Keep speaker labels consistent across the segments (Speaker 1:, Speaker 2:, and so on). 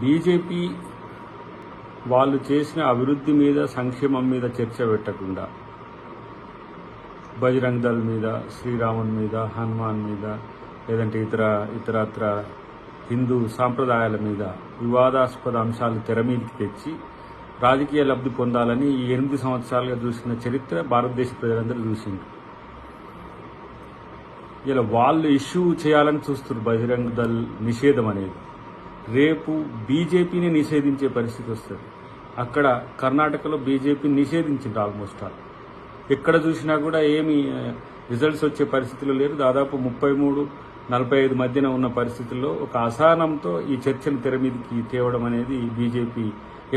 Speaker 1: BJP వాళ్ళు చేసిన అభివృద్ధి మీద సంక్షేమం మీద చర్చ పెట్టకుండా బజరంగ్ దళ్ మీద శ్రీరాముని మీద హనుమాన్ మీద లేదంటే ఇతర ఇతరత్ర హిందూ సాంప్రదాయాల మీద వివాదాస్పద అంశాలు తెర మీదకి తెచ్చి రాజకీయ లబ్ధి పొందాలని ఈ ఎనిమిది సంవత్సరాలుగా చూసిన చరిత్ర భారతదేశ ప్రజలందరూ చూసింది ఇలా వాళ్ళు ఇష్యూ చేయాలని చూస్తున్నారు బజరంగ్ దళ్ నిషేధం అనేది. రేపు బీజేపీని నిషేధించే పరిస్థితి వస్తుంది. అక్కడ కర్ణాటకలో బీజేపీని నిషేధించింది ఆల్మోస్ట్ ఆల్ ఎక్కడ చూసినా కూడా ఏమి రిజల్ట్స్ వచ్చే పరిస్థితులు లేరు. దాదాపు ముప్పై మూడు నలభై ఐదు మధ్యన ఉన్న పరిస్థితుల్లో ఒక అసహనంతో ఈ చర్చను తెర మీదకి తేవడం అనేది బీజేపీ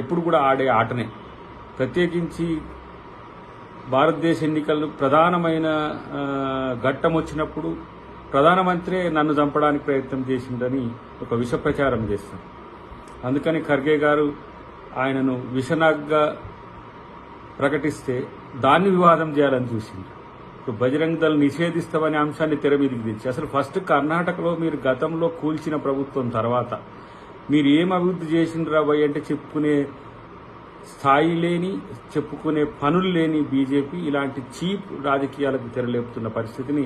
Speaker 1: ఎప్పుడు కూడా ఆడే ఆటనే. ప్రత్యేకించి భారతదేశ ఎన్నికలు ప్రధానమైన ఘట్టం వచ్చినప్పుడు ప్రధానమంత్రి నన్ను చంపడానికి ప్రయత్నం చేసిందని ఒక విష ప్రచారం చేస్తారు అందుకని ఖర్గే గారు ఆయనను విషనాగ్గా ప్రకటిస్తే దాన్ని వివాదం చేయాలని చూసింది ఇప్పుడు బజరంగ్ దళ్ నిషేధిస్తామనే అంశాన్ని తెర మీదకి తెచ్చి అసలు ఫస్ట్ కర్ణాటకలో మీరు గతంలో కూల్చిన ప్రభుత్వం తర్వాత మీరు ఏం అభివృద్ధి చేసిండ్రా భయ్ అంటే చెప్పుకునే స్థాయి లేని చెప్పుకునే పనులు లేని బీజేపీ ఇలాంటి చీప్ రాజకీయాలకు తెరలేపుతున్న పరిస్థితిని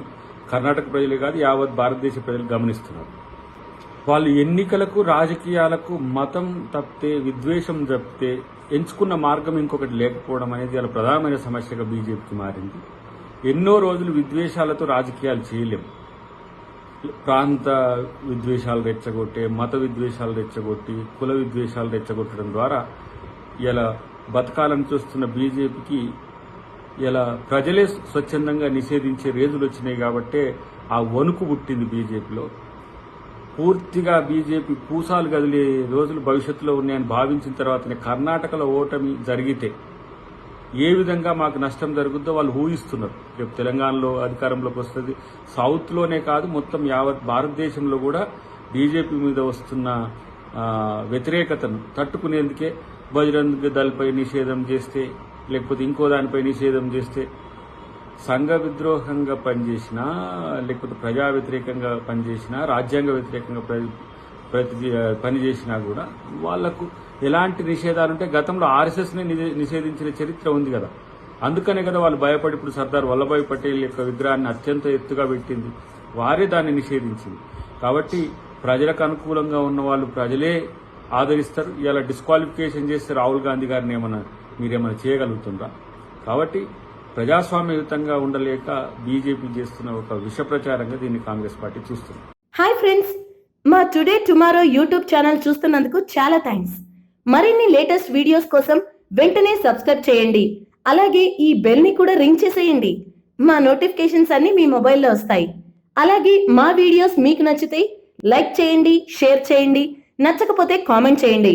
Speaker 1: కర్ణాటక ప్రజలే కాదు యావత్ భారతదేశ ప్రజలు గమనిస్తున్నారు. వాళ్ళు ఎన్నికలకు రాజకీయాలకు మతం తప్పితే విద్వేషం తప్పితే ఎంచుకున్న మార్గం ఇంకొకటి లేకపోవడం అనేది వాళ్ళ ప్రధానమైన సమస్యగా బీజేపీకి మారింది. ఎన్నో రోజులు విద్వేషాలతో రాజకీయాలు చేయలేం. ప్రాంత విద్వేషాలు రెచ్చగొట్టే మత విద్వేషాలు రెచ్చగొట్టి కుల విద్వేషాలు రెచ్చగొట్టడం ద్వారా ఇలా బతకాలని చూస్తున్న బీజేపీకి ఇలా ప్రజలే స్వచ్ఛందంగా నిషేధించే రేజులు వచ్చినాయి కాబట్టే ఆ వణుకు పుట్టింది బీజేపీలో. పూర్తిగా బీజేపీ పూసాలు కదిలే రోజులు భవిష్యత్తులో ఉన్నాయని భావించిన తర్వాతనే కర్ణాటకలో ఓటమి జరిగితే ఏ విధంగా మాకు నష్టం జరుగుద్దో వాళ్ళు ఊహిస్తున్నారు. రేపు తెలంగాణలో అధికారంలోకి వస్తుంది. సౌత్లోనే కాదు మొత్తం యావత్ భారతదేశంలో కూడా బీజేపీ మీద వస్తున్న వ్యతిరేకతను తట్టుకునేందుకే బజరంగ్ దళపై నిషేధం చేస్తే లేకపోతే ఇంకో దానిపై నిషేధం చేస్తే సంఘ విద్రోహంగా పనిచేసినా లేకపోతే ప్రజా వ్యతిరేకంగా పనిచేసినా రాజ్యాంగ వ్యతిరేకంగా ప్ర- ప్రతి పనిచేసినా కూడా వాళ్ళకు ఎలాంటి నిషేధాలు ఉంటే గతంలో ఆర్ఎస్ఎస్ని నిషేధించిన చరిత్ర ఉంది కదా. అందుకనే కదా వాళ్ళు భయపడి ఇప్పుడు సర్దార్ వల్లభాయ్ పటేల్ యొక్క విగ్రహాన్ని అత్యంత ఎత్తుగా పెట్టింది. వారే దాన్ని నిషేధించింది. కాబట్టి ప్రజలకు అనుకూలంగా ఉన్న వాళ్ళు ప్రజలే ఆదరిస్తారు. ఇలా డిస్క్వాలిఫికేషన్ చేస్తే రాహుల్ గాంధీ గారిని ఏమన్నారు? మీరేమైనా చేయగలుగుతుందా కాబట్టి ప్రజాస్వామ్యయుతంగా ఉండలేక బీజేపీ చేస్తున్న ఒక విష ప్రచారంగా దీన్ని కాంగ్రెస్ పార్టీ చూస్తుంది.
Speaker 2: హాయ్ ఫ్రెండ్స్ మా టుడే టుమారో యూట్యూబ్ ఛానల్ చూస్తున్నందుకు చాలా థ్యాంక్స్ మరిన్ని లేటెస్ట్ వీడియోస్ కోసం వెంటనే సబ్స్క్రైబ్ చేయండి. అలాగే ఈ బెల్ని కూడా రింగ్ చేసేయండి. మా నోటిఫికేషన్స్ అన్ని మీ మొబైల్లో వస్తాయి. అలాగే మా వీడియోస్ మీకు నచ్చితే లైక్ చేయండి షేర్ చేయండి. నచ్చకపోతే కామెంట్ చేయండి.